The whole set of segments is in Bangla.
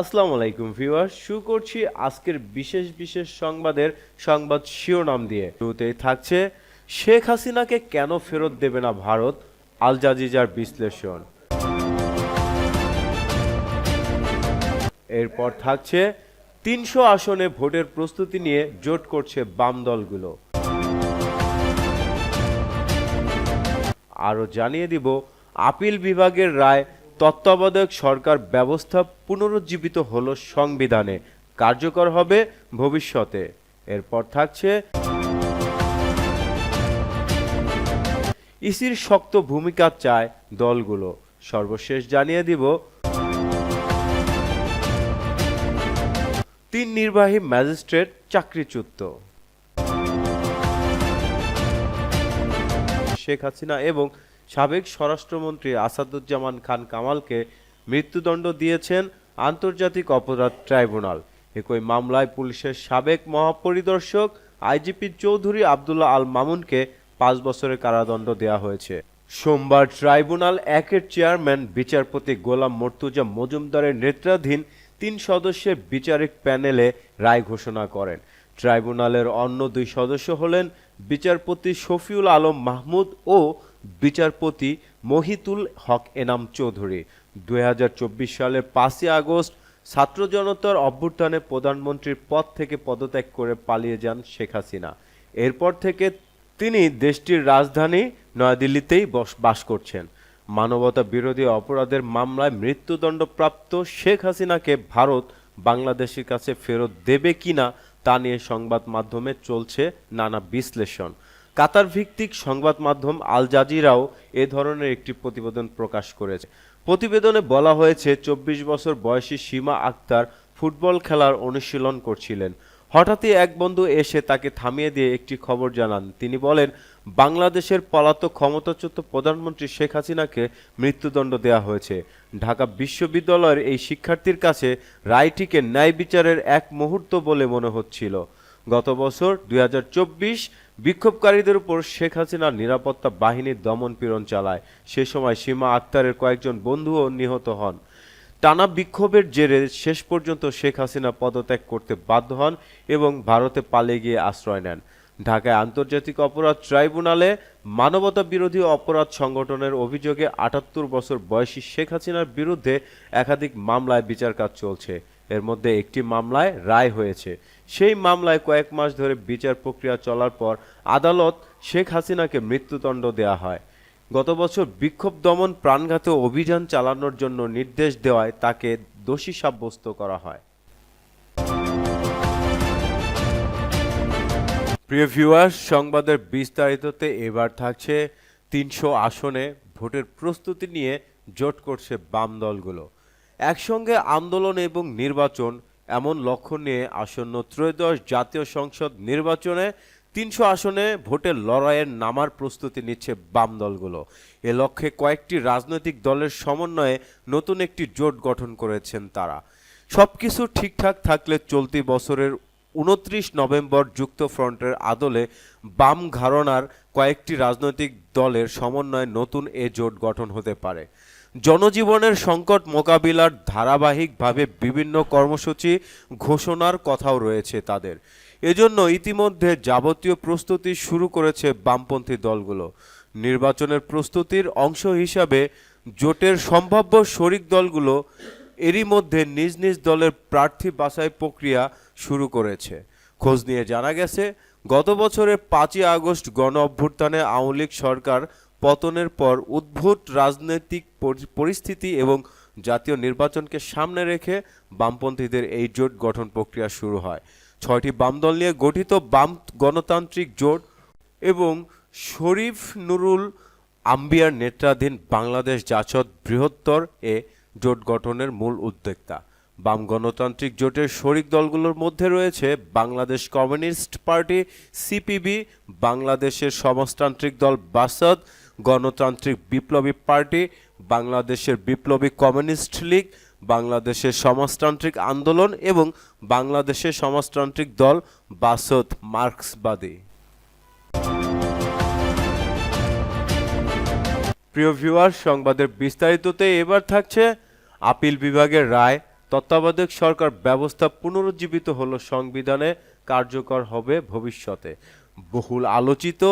আসসালামু আলাইকুম ভিউয়ার শুরু করছি আজকের বিশেষ বিশেষ সংবাদের সংবাদ শিরোনাম দিয়ে। শুরুতেই থাকছে, শেখ হাসিনাকে কেন ফেরত দেবে না ভারত? আল জাজিজার বিশ্লেষণ। এরপর থাকছে, তিনশো আসনে ভোটের প্রস্তুতি নিয়ে জোট করছে বাম দলগুলো। আরও জানিয়ে দিব, আপিল বিভাগের রায় তত্ত্বাবধায়ক সরকার ব্যবস্থা পুনরুজ্জীবিত হলো সংবিধানে। কার্যকর হবে ভবিষ্যতে। এরপর থাকছে ইসির শক্ত ভূমিকা চায় দলগুলো। সর্বশেষ জানিয়ে দিব। তিন নির্বাহী ম্যাজিস্ট্রেট চাকরিচ্যুত। শেখ হাসিনা এবং সাবেক স্বরাষ্ট্রমন্ত্রী আসাদুজ্জামান খান কামালকে মৃত্যুদণ্ড দিয়েছেন আন্তর্জাতিক অপরাধ ট্রাইব্যুনাল। একই মামলায় পুলিশের সাবেক মহাপরিদর্শক আইজিপি চৌধুরী আবদুল্লাহ আল মামুনকে পাঁচ বছরের কারাদণ্ড দেওয়া হয়েছে। সোমবার ট্রাইব্যুনাল একের চেয়ারম্যান, বিচারপতি গোলাম মর্তুজা মজুমদারের নেতৃত্বাধীন তিন সদস্যের বিচারিক প্যানেলে রায় ঘোষণা করেন। ট্রাইব্যুনালের অন্য দুই সদস্য হলেন বিচারপতি শফিউল আলম মাহমুদ ও বিচারপতি মহিতুল হক এনাম চৌধুরী। দু হাজার চব্বিশ সালের পাঁচই আগস্ট ছাত্র জনতার অভ্যুত্থানে প্রধানমন্ত্রীর পদ থেকে পদত্যাগ করে পালিয়ে যান শেখ হাসিনা। এরপর থেকে তিনি দেশটির রাজধানী নয়াদিল্লিতেই বস- বাস করছেন। মানবতা বিরোধী অপরাধের মামলায় মৃত্যুদণ্ডপ্রাপ্ত শেখ হাসিনাকে ভারত বাংলাদেশের কাছে ফেরত দেবে কিনা তা নিয়ে সংবাদ মাধ্যমে চলছে নানা বিশ্লেষণ। কাতার ভিত্তিক সংবাদ মাধ্যম আল জাজিরাও এ ধরনের একটি প্রতিবেদন প্রকাশ করেছে। প্রতিবেদনে বলা হয়েছে, চব্বিশ বছর বয়সী সীমা আক্তার ফুটবল খেলার অনুশীলন করছিলেন। হঠাৎই এক বন্ধু এসে তাকে থামিয়ে দিয়ে একটি খবর জানান। তিনি বলেন, বাংলাদেশের পলাতক ক্ষমতাচ্যুত প্রধানমন্ত্রী শেখ হাসিনাকে মৃত্যুদণ্ড দেওয়া হয়েছে। ঢাকা বিশ্ববিদ্যালয়ের এই শিক্ষার্থীর কাছে রায়টিকে ন্যায় বিচারের এক মুহূর্ত বলে মনে হচ্ছিল। গত বছর দুই হাজার চব্বিশ বিক্ষোভকারীদের উপর শেখ হাসিনার নিরাপত্তা বাহিনীর দমন পীড়ন চালায়। সে সময় সীমা আক্তারের কয়েকজন বন্ধুও নিহত হন। টানা বিক্ষোভের জেরে শেষ পর্যন্ত শেখ হাসিনা পদত্যাগ করতে বাধ্য হন এবং ভারতে পালিয়ে গিয়ে আশ্রয় নেন। ঢাকায় আন্তর্জাতিক অপরাধ ট্রাইব্যুনালে মানবতা বিরোধী অপরাধ সংগঠনের অভিযোগে আটাত্তর বছর বয়সী শেখ হাসিনার বিরুদ্ধে একাধিক মামলায় বিচার কাজ চলছে। এর মধ্যে একটি মামলায় রায় হয়েছে। সেই মামলায় কয়েক মাস ধরে বিচার প্রক্রিয়া চলার পর আদালত শেখ হাসিনাকে মৃত্যুদণ্ড দেওয়া হয়। গত বছর বিক্ষোভ দমন প্রাণঘাতী অভিযান চালানোর জন্য নির্দেশ দেওয়ায় তাকে দোষী সাব্যস্ত করা হয়। প্রিয় ভিউয়ার্স, সংবাদের বিস্তারিততে এবার থাকছে তিনশো আসনে ভোটের প্রস্তুতি নিয়ে জোট করছে বাম দলগুলো। একসঙ্গে আন্দোলন এবং নির্বাচন এমন লক্ষ্য নিয়ে আসন্ন ত্রয়োদশ জাতীয় সংসদ নির্বাচনে তিনশো আসনে ভোটের লড়াইয়ের নামার প্রস্তুতি নিচ্ছে বাম দলগুলো। এ লক্ষ্যে কয়েকটি রাজনৈতিক দলের সমন্বয়ে নতুন একটি জোট গঠন করেছেন তারা। সবকিছু ঠিকঠাক থাকলে চলতি বছরের উনত্রিশ নভেম্বর যুক্তফ্রন্টের আদলে বাম ধারণার কয়েকটি রাজনৈতিক দলের সমন্বয়ে নতুন এ জোট গঠন হতে পারে। জনজীবনের সংকট মোকাবিলার ধারাবাহিকভাবে বিভিন্ন কর্মসূচি ঘোষণার কথাও রয়েছে তাদের। এজন্য ইতিমধ্যে যাবতীয় প্রস্তুতি শুরু করেছে বামপন্থী দলগুলো। নির্বাচনের প্রস্তুতির অংশ হিসাবে জোটের সম্ভাব্য শরিক দলগুলো এরই মধ্যে নিজ নিজ দলের প্রার্থী বাছাই প্রক্রিয়া শুরু করেছে। খোঁজ নিয়ে জানা গেছে, গত বছরের পাঁচই আগস্ট গণ অভ্যুত্থানে আওয়ামী লীগ সরকার পতনের পর উদ্ভূত রাজনৈতিক পরি- পরিস্থিতি এবং জাতীয় নির্বাচনকে সামনে রেখে বামপন্থীদের এই জোট গঠন প্রক্রিয়া শুরু হয়। ছয়টি বাম দল নিয়ে গঠিত বাম গণতান্ত্রিক জোট এবং শরীফ নুরুল আম্বিয়ার নেতৃত্বাধীন বাংলাদেশ জাসদ বৃহত্তর এ জোট গঠনের মূল উদ্যোক্তা। বাম গণতান্ত্রিক জোটের শরিক দলগুলোর মধ্যে রয়েছে বাংলাদেশ কমিউনিস্ট পার্টি, সিপিবি, বাংলাদেশের সমাজতান্ত্রিক দল বাসদ গণতান্ত্রিক বিপ্লবী পার্টি, বাংলাদেশের বিপ্লবী কমিউনিস্ট লীগ, বাংলাদেশের সমাজতান্ত্রিক আন্দোলন এবং বাংলাদেশের সমাজতান্ত্রিক দল বাসদ মার্ক্সবাদী। প্রিয় ভিউয়ার, সংবাদের বিস্তারিততে এবার থাকছে আপিল বিভাগের রায়। তত্ত্বাবধায়ক সরকার ব্যবস্থা পুনরুজ্জীবিত হলো সংবিধানে, কার্যকর হবে ভবিষ্যতে। বহুল আলোচিত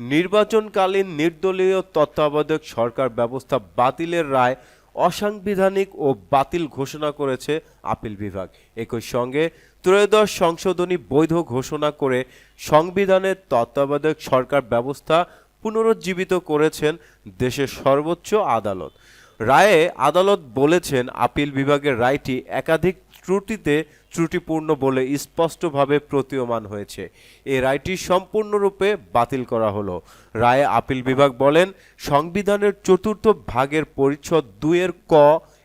নির্বাচনকালীন নির্দলীয় তত্ত্বাবধায়ক সরকার ব্যবস্থা বাতিলের রায় অসাংবিধানিক ও বাতিল ঘোষণা করেছে আপিল বিভাগ। একই সঙ্গে ত্রয়োদশ সংশোধনী বৈধ ঘোষণা করে সংবিধানের তত্ত্বাবধায়ক সরকার ব্যবস্থা পুনরুজ্জীবিত করেছেন দেশের সর্বোচ্চ আদালত। রায়ে আদালত বলেছেন আপিল বিভাগের রায়টি একাধিক ত্রুটিতে ত্রুটিপূর্ণ বলে স্পষ্টভাবে প্রতীয়মান হয়েছে। এই রায়টি সম্পূর্ণরূপে বাতিল করা হলো। রায়ে আপিল বিভাগ বলেন, সংবিধানের চতুর্থ ভাগের পরিচ্ছদ দুইয়ের ক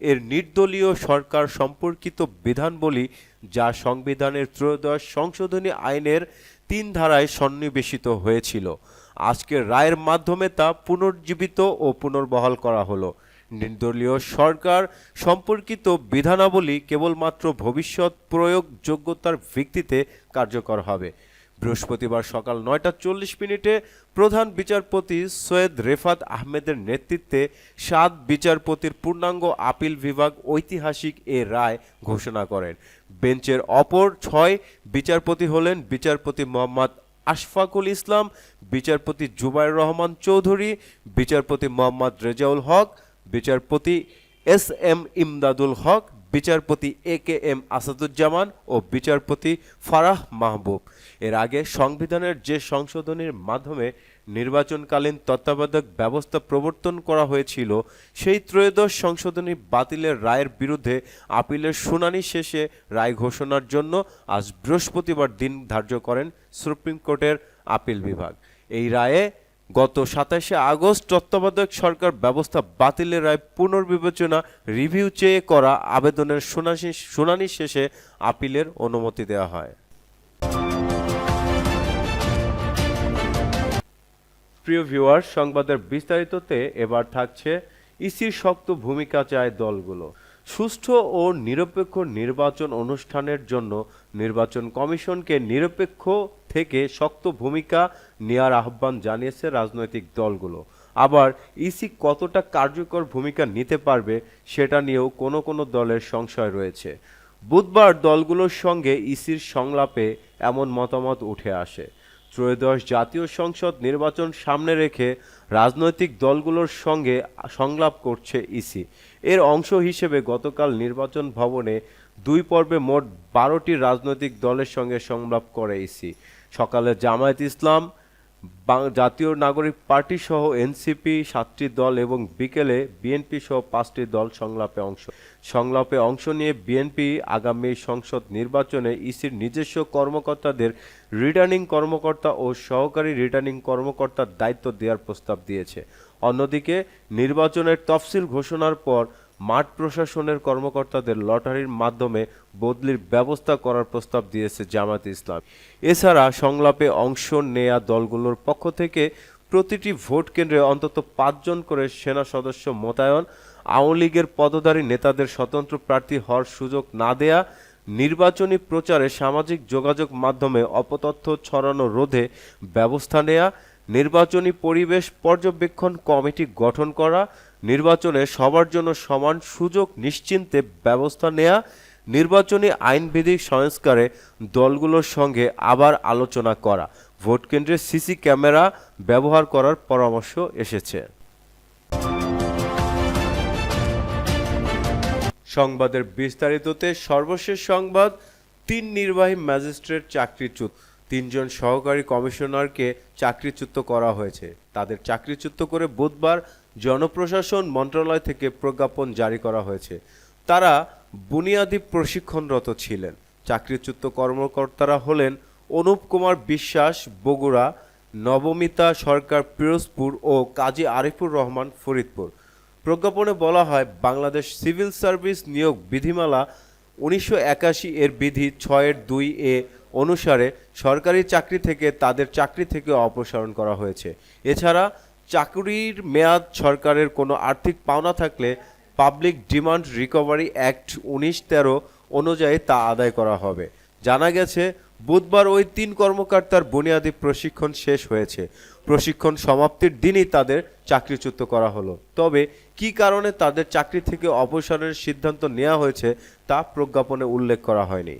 এর নির্দলীয় সরকার সম্পর্কিত বিধানবলী যা সংবিধানের ত্রয়োদশ সংশোধনী আইনের তিন ধারায় সন্নিবেশিত হয়েছিল। আজকের রায়ের মাধ্যমে তা পুনর্জীবিত ও পুনর্বহাল করা হলো। নির্দলীয় সরকার সম্পর্কিত বিধানাবলী কেবলমাত্র ভবিষ্যৎ প্রয়োগ যোগ্যতার ভিত্তিতে কার্যকর হবে। বৃহস্পতিবার সকাল নয়টা চল্লিশ মিনিটে প্রধান বিচারপতি সৈয়দ রেফাত আহমেদের নেতৃত্বে সাত বিচারপতির পূর্ণাঙ্গ আপিল বিভাগ ঐতিহাসিক এ রায় ঘোষণা করেন। বেঞ্চের অপর ছয় বিচারপতি হলেন বিচারপতি মোহাম্মদ আশফাকুল ইসলাম, বিচারপতি জুবাইর রহমান চৌধুরী, বিচারপতি মোহাম্মদ রেজাউল হক বিচারপতি এস এম ইমদাদুল হক, বিচারপতি এ কে এম আসাদুজ্জামান ও বিচারপতি ফারাহ মাহবুব। এর আগে সংবিধানের যে সংশোধনীর মাধ্যমে নির্বাচনকালীন তত্ত্বাবধায়ক ব্যবস্থা প্রবর্তন করা হয়েছিল, সেই ত্রয়োদশ সংশোধনী বাতিলের রায়ের বিরুদ্ধে আপিলের শুনানি শেষে রায় ঘোষণার জন্য আজ বৃহস্পতিবার দিন ধার্য করেন সুপ্রিম কোর্টের আপিল বিভাগ। এই রায়ে গত সাতাশে আগস্ট তত্ত্বাবধায়ক সরকার ব্যবস্থা বাতিলের রায় পুনর্বিবেচনা রিভিউ চেয়ে করা আবেদনের শুনানি শেষে আপিলের অনুমতি দেওয়া হয়। প্রিয় ভিউয়ার সংবাদের বিস্তারিততে এবার থাকছে ইসির শক্ত ভূমিকা চায় দলগুলো। সুষ্ঠু ও নিরপেক্ষ নির্বাচন অনুষ্ঠানের জন্য নির্বাচন কমিশনকে নিরপেক্ষ থেকে শক্ত ভূমিকা নেওয়ার আহ্বান জানিয়েছে রাজনৈতিক দলগুলো। আবার ইসি কতটা কার্যকর ভূমিকা নিতে পারবে সেটা নিয়েও কোনো কোনো দলের সংশয় রয়েছে। বুধবার দলগুলোর সঙ্গে ইসির সংলাপে এমন মতামত উঠে আসে। ত্রয়োদশ জাতীয় সংসদ নির্বাচন সামনে রেখে রাজনৈতিক দলগুলোর সঙ্গে সংলাপ করছে ইসি। এর অংশ হিসেবে গতকাল নির্বাচন ভবনে দুই পর্বে মোট বারোটি রাজনৈতিক দলের সঙ্গে সংলাপ করে ইসি। সকালে জামায়াত ইসলাম জাতীয় নাগরিক পার্টি সহ এনসিপি সাতটি দল এবং বিকেলে বিএনপি সহ পাঁচটি দল সংলাপে অংশ। সংলাপে অংশ নিয়ে বিএনপি আগামী সংসদ নির্বাচনে ইসির নিজস্ব কর্মকর্তাদের রিটার্নিং কর্মকর্তা ও সহকারী রিটার্নিং কর্মকর্তার দায়িত্ব দেওয়ার প্রস্তাব দিয়েছে। অন্যদিকে নির্বাচনের তফসিল ঘোষণার পর মাঠ প্রশাসনের কর্মকর্তাদের লটারির মাধ্যমে বদলির ব্যবস্থা করার প্রস্তাব দিয়েছে জামাত ইসলাম। এছাড়া সংলাপে অংশ নেয়া দলগুলোর পক্ষ থেকে প্রতিটি ভোট কেন্দ্রে অন্তত পাঁচজন করে সেনা সদস্য মোতায়েন, আওয়ামী লীগের পদধারী নেতাদের স্বতন্ত্র প্রার্থী হওয়ার সুযোগ না দেয়া, নির্বাচনী প্রচারে সামাজিক যোগাযোগ মাধ্যমে অপতথ্য ছড়ানো রোধে ব্যবস্থা নেয়া, নির্বাচনী পরিবেশ পর্যবেক্ষণ কমিটি গঠন করা নির্বাচনে সবার জন্য সমান সুযোগ নিশ্চিন্তে ব্যবস্থা নেয়া, নির্বাচনী আইনবিধি সংস্কারে দলগুলোর সঙ্গে আবার আলোচনা করা। ভোট কেন্দ্রে সিসি ক্যামেরা ব্যবহার করার পরামর্শ এসেছে। সংবাদের বিস্তারিততে সর্বশেষ সংবাদ, তিন নির্বাহী ম্যাজিস্ট্রেট চাকরিচ্যুত। তিনজন সহকারী কমিশনারকে চাকরিচ্যুত করা হয়েছে। তাদের চাকরিচ্যুত করে বুধবার জনপ্রশাসন মন্ত্রণালয় থেকে প্রজ্ঞাপন জারি করা হয়েছে। তারা বুনিয়াদী প্রশিক্ষণরত ছিলেন। চাকরিচ্যুত কর্মকর্তারা হলেন অনুপ কুমার বিশ্বাস, বগুড়া, নবমিতা সরকার, পিরোজপুর ও কাজী আরিফুর রহমান, ফরিদপুর। প্রজ্ঞাপনে বলা হয়, বাংলাদেশ সিভিল সার্ভিস নিয়োগ বিধিমালা উনিশশো একাশি এর বিধি ছয়ের দুই এ অনুসারে সরকারি চাকরি থেকে তাদের চাকরি থেকে অপসারণ করা হয়েছে। এছাড়া চাকরির মেয়াদ সরকারের কোনো আর্থিক পাওনা থাকলে পাবলিক ডিমান্ড রিকভারি অ্যাক্ট উনিশ তেরো অনুযায়ী তা আদায় করা হবে। জানা গেছে, বুধবার ওই তিন কর্মকর্তার বুনিয়াদী প্রশিক্ষণ শেষ হয়েছে। প্রশিক্ষণ সমাপ্তির দিনই তাদের চাকরিচ্যুত করা হলো। তবে কী কারণে তাদের চাকরি থেকে অবসরের সিদ্ধান্ত নেওয়া হয়েছে তা প্রজ্ঞাপনে উল্লেখ করা হয়নি।